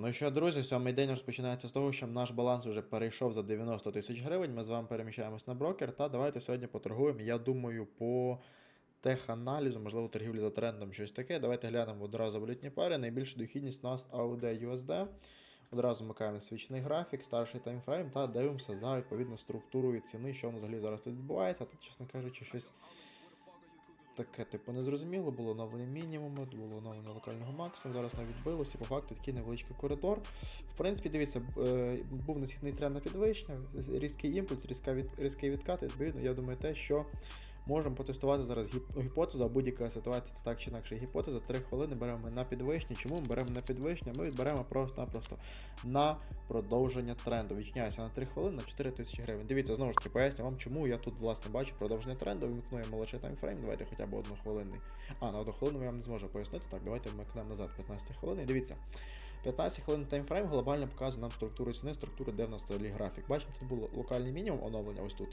Ну що, друзі, сьомий день розпочинається з того, що наш баланс вже перейшов за 90 тисяч гривень. Ми з вами переміщаємось на брокер. Та давайте сьогодні поторгуємо. Я думаю, по теханалізу, можливо, торгівлі за трендом, щось таке. Давайте глянемо одразу валютні пари. Найбільша дохідність у нас AUD USD. Одразу вмикаємо свічний графік, старший таймфрейм та дивимося за відповідно структурою ціни, що взагалі зараз тут відбувається. Тут, чесно кажучи, щось таке, типу, незрозуміло, було оновлення мінімуму, було оновлення локального максимуму, зараз не відбилося, по факту такий невеличкий коридор. В принципі, дивіться, е, був насхідний тренд на підвищення, різкий імпульс, різкий відкат, відповідно, я думаю, те, що можемо потестувати зараз гіпотезу, а будь-яка ситуація це так чи інакше гіпотеза. Три хвилини беремо на підвищення. Чому ми беремо на підвищення? Ми відберемо просто-напросто на продовження тренду. Відчиняється на 3 хвилини на 4 тисячі гривень. Дивіться, знову ж таки, поясню вам, чому я тут власне бачу продовження тренду. Вимкну я молодший таймфрейм. Давайте хоча б однохвилинний. А, на одну хвилину я вам не зможу пояснити. Так, давайте вмикнемо назад 15 хвилин. Дивіться. 15 хвилин таймфрейм глобально показує нам структуру ціни, структуру, де в нас графік. Бачимо, тут був локальний мінімум оновлення ось тут.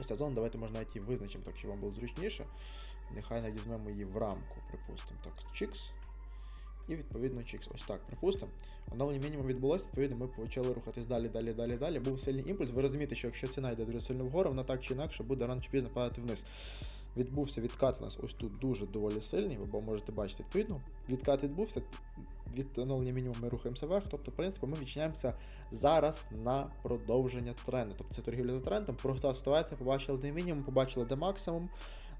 Ось ця зона, давайте можна навіть її визначимо, так щоб вам було зручніше. Нехай навіть візьмемо її в рамку, припустимо. Так, чікс. І відповідно чікс. Ось так, припустимо. Оновлення мінімум відбулося, відповідно, ми почали рухатись далі, далі, далі, далі. Був сильний імпульс. Ви розумієте, що якщо ціна йде дуже сильно вгору, вона так чи інакше буде рано чи пізно падати вниз. Відбувся відкат у нас ось тут дуже доволі сильний, ви можете бачити відповідно. Відкат відбувся, від оновлення мінімуму ми рухаємося вверх. Тобто, в принципі, ми відчиняємося зараз на продовження тренду. Тобто це торгівля за трендом. Проста ситуація, побачили де мінімум, побачили де максимум,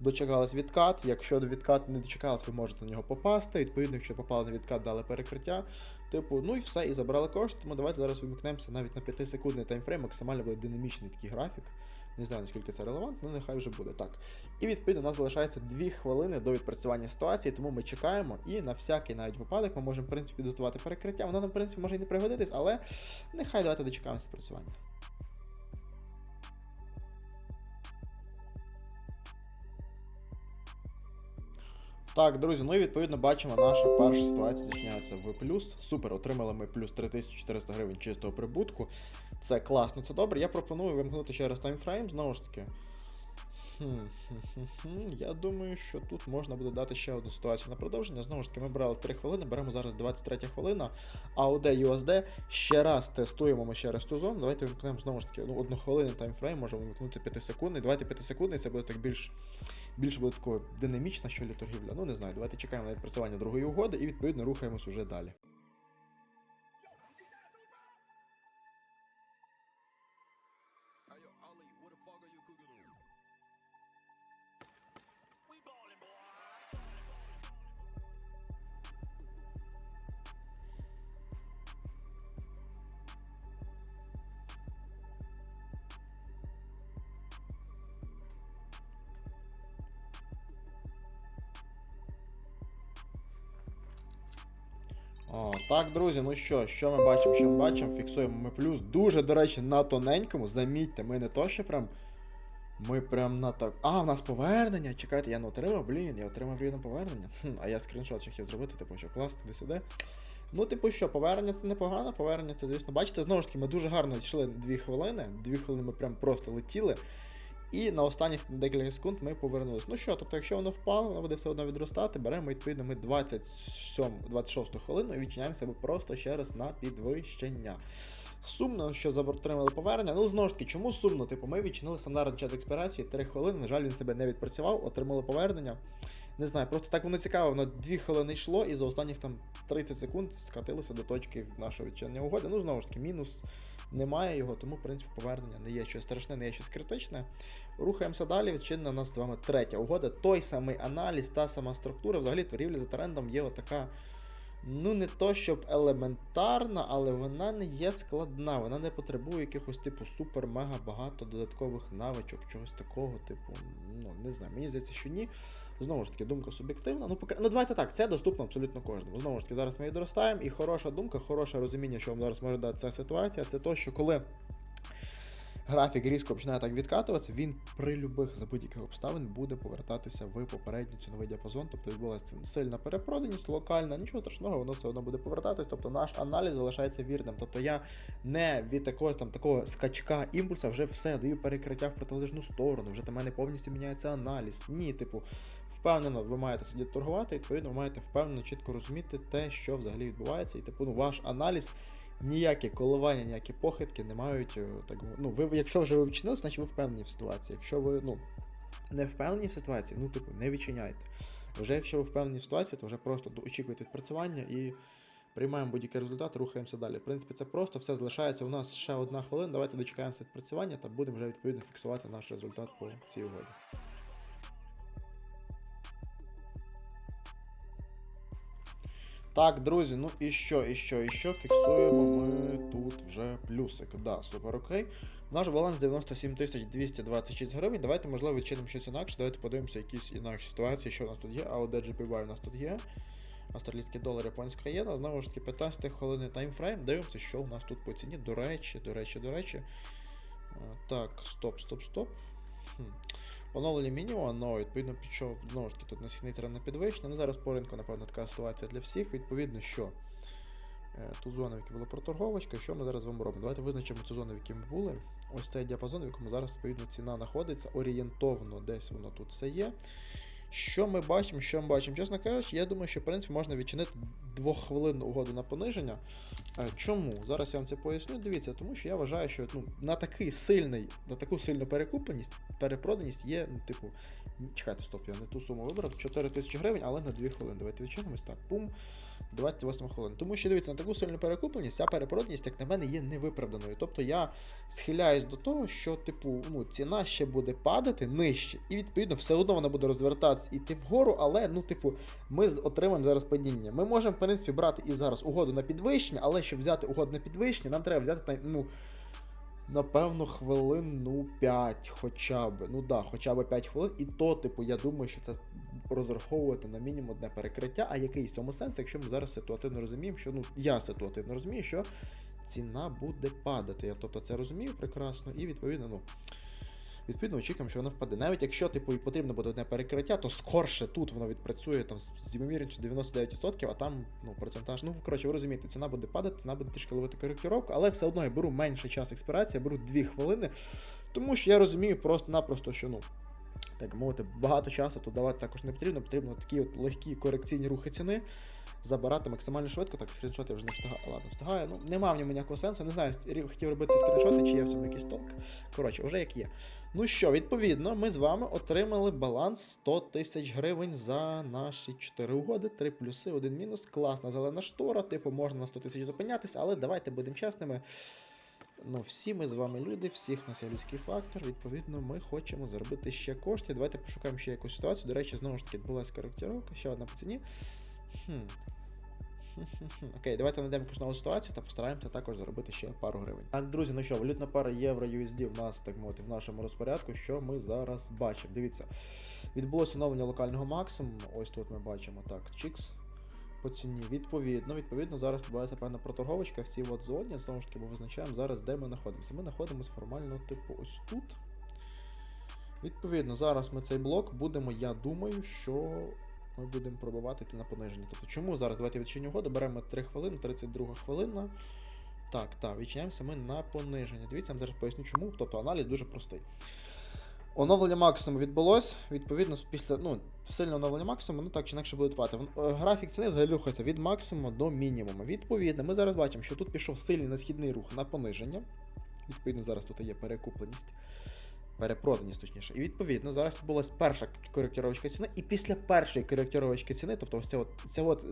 дочекались відкат. Якщо до відкату не дочекались, ви можете на нього попасти. Відповідно, якщо попали на відкат, дали перекриття. Типу, ну і все, і забрали кошти. Тому давайте зараз вимикнемося навіть на 5-секундний таймфрейм, максимально буде динамічний такий графік. Не знаю, наскільки це релевантно, але нехай вже буде так. І відповідно у нас залишається 2 хвилини до відпрацювання ситуації, тому ми чекаємо і на всякий навіть випадок ми можемо в принципі підготувати перекриття. Воно нам в принципі може і не пригодитись, але нехай давайте дочекаємося відпрацювання. Так, друзі, ну і відповідно бачимо, наша перша ситуація зачиняється в плюс. Супер, отримали ми плюс 3400 гривень чистого прибутку. Це класно, це добре. Я пропоную вимкнути ще раз таймфрейм, знову ж таки. Я думаю, що тут можна буде дати ще одну ситуацію на продовження. Знову ж таки, ми брали 3 хвилини, беремо зараз 23 хвилина. AUD USD. Ще раз тестуємо ми ще раз ту зону. Давайте вимкнемо знову ж таки ну, одну хвилину таймфрейм, можемо вимкнути 5 секундний. Давайте 5 секундний, це буде так більш більш буде такого динамічна, що лі торгівля. Ну не знаю, давайте чекаємо на відпрацювання другої угоди і відповідно рухаємось уже далі. О, так, друзі, ну що, що ми бачимо, що ми бачимо? Фіксуємо ми плюс. Дуже, до речі, на тоненькому. Замітьте, ми не то, що прям. Ми прям на так. А, в нас повернення. Чекайте, я не отримав, блін, я отримав рівно повернення. Хм, а я скріншот ще хотів зробити, типу, що клас, туди сюди. Ну, типу, що, повернення це непогано, повернення це, звісно, бачите, знову ж таки, ми дуже гарно йшли 2 хвилини. 2 хвилини ми прям просто летіли. І на останніх декілька секунд ми повернулися. Ну що, тобто, якщо воно впало, воно буде все одно відростати, беремо відповідно ми 27, 26 хвилину і відчиняємо себе просто ще раз на підвищення. Сумно, що затримали повернення. Ну, знову ж таки, чому сумно? Типу, ми відчинили стандартний час експірації 3 хвилини. На жаль, він себе не відпрацював, отримали повернення. Не знаю, просто так воно цікаво, воно 2 хвилини йшло, і за останніх там 30 секунд скатилося до точки нашого відчинення угоди. Ну, знову ж таки, мінус немає його, тому, в принципі, повернення не є щось страшне, не є щось критичне. Рухаємося далі. Відчинена у нас з вами третя угода. Той самий аналіз, та сама структура. Взагалі торгівля за трендом є отака. Ну, не то щоб елементарна, але вона не є складна. Вона не потребує якихось типу супер-мега багато додаткових навичок, чогось такого, типу, ну не знаю. Мені здається, що ні. Знову ж таки, думка суб'єктивна. Ну, поки... ну давайте так, це доступно абсолютно кожному. Знову ж таки, зараз ми її доростаємо, і хороша думка, хороше розуміння, що вам зараз може дати ця ситуація, це то, що коли графік різко починає так відкатуватися, він при любих за будь-яких обставин буде повертатися в попередній ціновий діапазон. Тобто відбулася сильна перепроданість, локальна, нічого страшного, воно все одно буде повертатись. Тобто наш аналіз залишається вірним. Тобто я не від якогось там такого скачка імпульса вже все даю перекриття в протилежну сторону, вже до мене повністю міняється аналіз. Ні, типу. Впевнено, ви маєте сидіти торгувати, відповідно, ви маєте впевнено чітко розуміти те, що взагалі відбувається, і типу, ну, ваш аналіз. Ніякі коливання, ніякі похитки не мають. е, Так, ну, ви, якщо вже ви вчинили, значить ви впевнені в ситуації. Якщо ви ну, не впевнені в ситуації, ну, типу, не відчиняйте. Вже якщо ви впевнені в ситуації, то вже просто очікуйте відпрацювання і приймаємо будь-який результат, рухаємося далі. В принципі, це просто все залишається. У нас ще одна хвилина. Давайте дочекаємося відпрацювання та будемо вже відповідно фіксувати наш результат по цій угоді. Так, друзі, ну і що, і що, і що? Фіксуємо ми тут вже плюсик. Да, супер окей. Наш баланс 97 226 гривень. Давайте, можливо, відчинимо щось інакше. Давайте подивимося якісь інакші ситуації, що у нас тут є. А GPY у нас тут є. Австралійський долар, японська єна. Знову ж таки, 15 хвилини таймфрейм. Дивимося, що у нас тут по ціні. До речі, до речі, до речі. Так, стоп, стоп, стоп. Хм. Оновлення мінімум, но відповідно пішов знову ж таки тут насхідний тренд на підвищення. Ну зараз по ринку, напевно, така ситуація для всіх. Відповідно, що е, ту зону, в якій була проторговочка, що ми зараз вам робимо? Давайте визначимо цю зону, в якій ми були. Ось цей діапазон, в якому зараз відповідно ціна знаходиться. Орієнтовно десь воно тут все є. Що ми бачимо, що ми бачимо? Чесно кажучи, я думаю, що в принципі можна відчинити двоххвилинну угоду на пониження. Е, Чому? Зараз я вам це поясню. Дивіться, тому що я вважаю, що ну, на такий сильний, на таку сильну перекупленість, перепроданість є, ну, типу, чекайте, стоп, я не ту суму вибрав, 4 тисячі гривень, але на 2 хвилини. Давайте відчинимось так. Пум. 28 хвилин. Тому що дивіться, на таку сильну перекупленість, ця перепроданість, як на мене, є невиправданою. Тобто я схиляюсь до того, що, типу, ну, ціна ще буде падати нижче, і відповідно все одно вона буде розвертатися іти вгору, але, ну, типу, ми отримаємо зараз падіння. Ми можемо, в принципі, брати і зараз угоду на підвищення, але щоб взяти угоду на підвищення, нам треба взяти ну. Напевно, хвилин, ну, 5 хоча б. Ну да, хоча б 5 хвилин. І то, типу, я думаю, що це розраховувати на мінімум одне перекриття. А який в цьому сенс, якщо ми зараз ситуативно розуміємо, що ну я ситуативно розумію, що ціна буде падати. Я тобто це розумію прекрасно, і відповідно, ну. Відповідно, очікуємо, що воно впаде. Навіть якщо типу, і потрібно буде одне перекриття, то скорше тут воно відпрацює там з ймовірністю 99%, а там ну, процентаж. Ну, коротше, ви розумієте, ціна буде падати, ціна буде трішки ловити коректировку, але все одно я беру менше час експірації, я беру 2 хвилини, тому що я розумію просто-напросто, що ну. Так мовити, багато часу тут давати також не потрібно. Потрібно такі от легкі корекційні рухи ціни забирати максимально швидко. Так, скріншот я вже не встигаю. Ладно, встигаю. Ну, нема в ньому ніякого сенсу. Не знаю, хотів робити скріншоти, чи є в цьому якийсь толк. Коротше, вже як є. Ну що, відповідно, ми з вами отримали баланс 100 тисяч гривень за наші 4 угоди, 3 плюси, 1 мінус. Класна зелена штора, типу, можна на 100 тисяч зупинятися, але давайте будемо чесними. Ну, всі ми з вами люди, всіх нас є людський фактор. Відповідно, ми хочемо заробити ще кошти. Давайте пошукаємо ще якусь ситуацію. До речі, знову ж таки, відбулася коректировка, ще одна по ціні. Хм. Окей, давайте знайдемо нову ситуацію та постараємося також заробити ще пару гривень. Так, друзі, ну що, валютна пара євро USD в нас, так мовити, в нашому розпорядку, що ми зараз бачимо. Дивіться, відбулося оновлення локального максимуму. Ось тут ми бачимо так, чікс. По ціні. Відповідно, відповідно, зараз відбувається певна проторговочка в цій от зоні. Знову ж таки, ми визначаємо зараз, де ми знаходимося. Ми знаходимося формально, типу, ось тут. Відповідно, зараз ми цей блок будемо, я думаю, що ми будемо пробувати йти на пониження. Тобто, чому зараз давайте відчиню угоду, беремо 3 хвилини, 32 хвилина. Так, так, відчиняємося ми на пониження. Дивіться, я зараз поясню чому. Тобто аналіз дуже простий. Оновлення максимуму відбулось. Відповідно, після ну, сильне оновлення максимуму, ну так чи інакше буде падати. Е, Графік ціни взагалі рухається від максимуму до мінімуму. Відповідно, ми зараз бачимо, що тут пішов сильний насхідний рух на пониження. Відповідно, зараз тут є перекупленість. Перепроданість, точніше. І відповідно, зараз відбулася перша коректировочка ціни, і після першої коректировочки ціни, тобто ось ця от, ця от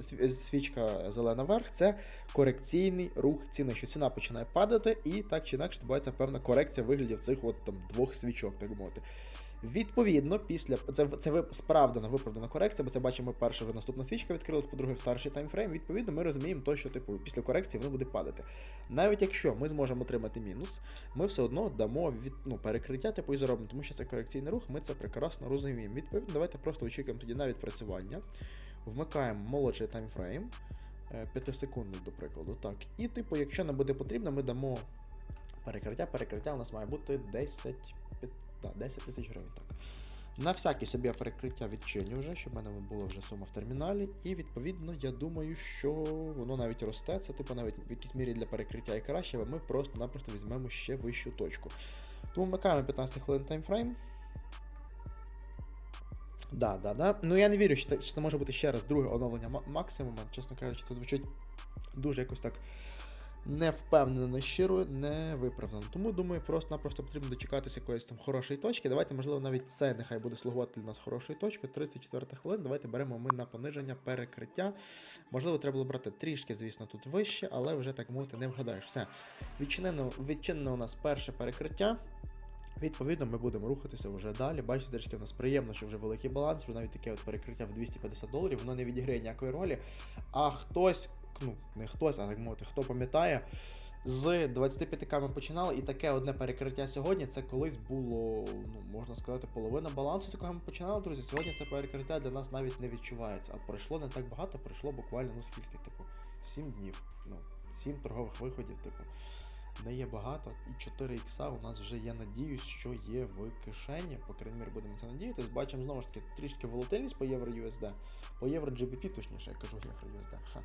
свічка зелена вверх, це корекційний рух ціни, що ціна починає падати, і так чи інакше відбувається певна корекція виглядів цих от там двох свічок, так би мовити. Відповідно, після це, це справдана виправдана корекція, бо це бачимо перша вже наступна свічка відкрилась, по-друге, в старший таймфрейм. Відповідно, ми розуміємо то, що типу після корекції воно буде падати. Навіть якщо ми зможемо отримати мінус, ми все одно дамо від ну, перекриття типу і заробимо, тому що це корекційний рух, ми це прекрасно розуміємо. Відповідно, давайте просто очікуємо тоді на відпрацювання. Вмикаємо молодший таймфрейм. 5 секунд, до прикладу. Так. І, типу, якщо нам буде потрібно, ми дамо перекриття. Перекриття у нас має бути 10, п'ят- да, 10 тисяч гривень. Так. На всяке собі я перекриття відчиню вже, щоб в мене була вже сума в терміналі. І відповідно, я думаю, що воно навіть росте. Це типу навіть в якійсь мірі для перекриття і краще, але ми просто-напросто візьмемо ще вищу точку. Тому вмикаємо 15 хвилин таймфрейм. Да, да, да. Ну я не вірю, що це може бути ще раз друге оновлення максимума. Чесно кажучи, це звучить дуже якось так не впевнено, не щиро, не виправдано. Тому думаю, просто-напросто потрібно дочекатися якоїсь там хорошої точки. Давайте, можливо, навіть це нехай буде слугувати для нас хорошою точкою. 34 хвилин. Давайте беремо ми на пониження перекриття. Можливо, треба було брати трішки, звісно, тут вище, але вже так мовити не вгадаєш. Все. Відчинено, відчинено у нас перше перекриття. Відповідно, ми будемо рухатися вже далі. Бачите, трішки у нас приємно, що вже великий баланс, вже навіть таке от перекриття в 250 доларів, воно не відіграє ніякої ролі. А хтось, ну не хтось, а так мовити, хто пам'ятає, з 25к ми починали, і таке одне перекриття сьогодні це колись було, ну можна сказати, половина балансу, з якого ми починали, друзі. Сьогодні це перекриття для нас навіть не відчувається. А пройшло не так багато, пройшло буквально, ну скільки, типу, 7 днів. Ну, 7 торгових виходів, типу не є багато, і 4 ікса у нас вже є надіюсь, що є в кишені. По крайній мірі будемо це надіятись. Бачимо знову ж таки трішки волатильність по євро USD, по євро GBP, точніше, я кажу євро USD. Ха.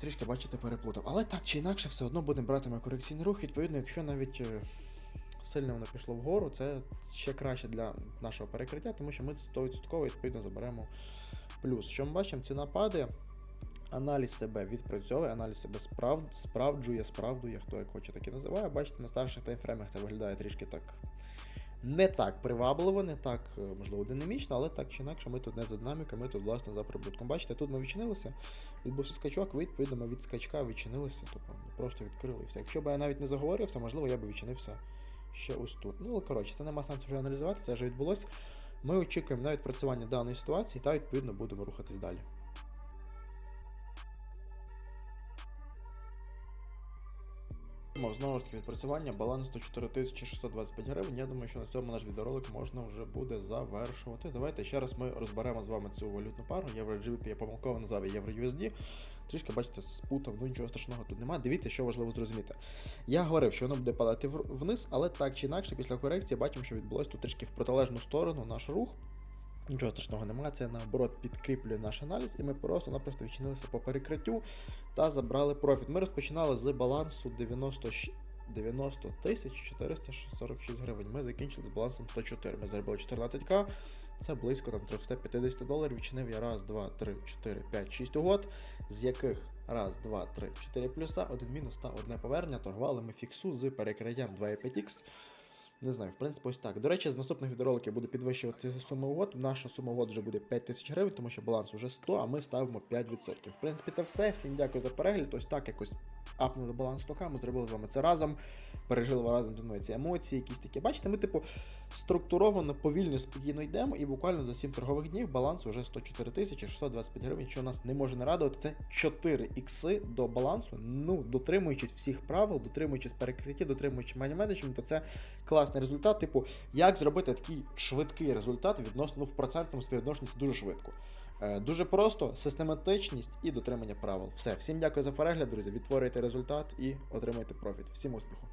Трішки, бачите, переплутав. Але так чи інакше, все одно будемо брати на корекційний рух. Відповідно, якщо навіть е, сильно воно пішло вгору, це ще краще для нашого перекриття, тому що ми 100% відповідно заберемо плюс. Що ми бачимо, ціна падає. Аналіз себе відпрацьовує, аналіз себе справ... справджує, справдує, хто як хоче, так і називає. Бачите, на старших таймфреймах це виглядає трішки так не так привабливо, не так, е, можливо, динамічно, але так чи інакше, ми тут не за динамікою, ми тут, власне, за прибутком. Бачите, тут ми відчинилися, відбувся скачок, відповідно, ми від скачка відчинилися, тобто просто відкрили і все. Якщо б я навіть не заговорився, можливо, я б відчинився ще ось тут. Ну, але коротше, це нема сенсу вже аналізувати, це вже відбулося. Ми очікуємо на відпрацювання даної ситуації та відповідно будемо рухатись далі. Мов, Знову ж таки відпрацювання, баланс 104 625 гривень. Я думаю, що на цьому наш відеоролик можна вже буде завершувати. Давайте ще раз ми розберемо з вами цю валютну пару. Євро GBP я помилково назвав її Євро USD. Трішки, бачите, спутав, ну нічого страшного тут немає. Дивіться, що важливо зрозуміти. Я говорив, що воно буде падати вниз, але так чи інакше, після корекції бачимо, що відбулося тут трішки в протилежну сторону наш рух. Нічого страшного немає, це наоборот підкріплює наш аналіз, і ми просто-напросто відчинилися по перекриттю та забрали профіт. Ми розпочинали з балансу 90, щ- 90 тисяч 446 гривень. Ми закінчили з балансом 104. Ми заробили 14к. Це близько там 350 доларів. Відчинив я раз, два, три, чотири, п'ять, шість угод, з яких раз, два, три, чотири плюса, один мінус та одне повернення. Торгували ми фіксу з перекриттям 2,5х. Не знаю, в принципі, ось так. До речі, з наступних відеороликів я буду підвищувати суму угод. Наша сума угод вже буде 5 тисяч гривень, тому що баланс вже 100, а ми ставимо 5%. В принципі, це все. Всім дякую за перегляд. Ось так якось апнули баланс тока. Ми зробили з вами це разом. Пережили разом зі мною ці емоції, якісь такі. Бачите, ми, типу, структуровано, повільно, спокійно йдемо, і буквально за 7 торгових днів баланс уже 104 тисячі 625 гривень, що нас не може не радувати. Це 4 ікси до балансу. Ну, дотримуючись всіх правил, дотримуючись перекриття, дотримуючись мані менеджменту, це класний результат. Типу, як зробити такий швидкий результат відносно ну, в процентному співвідношенні дуже швидко. Е, Дуже просто, систематичність і дотримання правил. Все, всім дякую за перегляд, друзі. Відтворюйте результат і отримайте профіт. Всім успіху!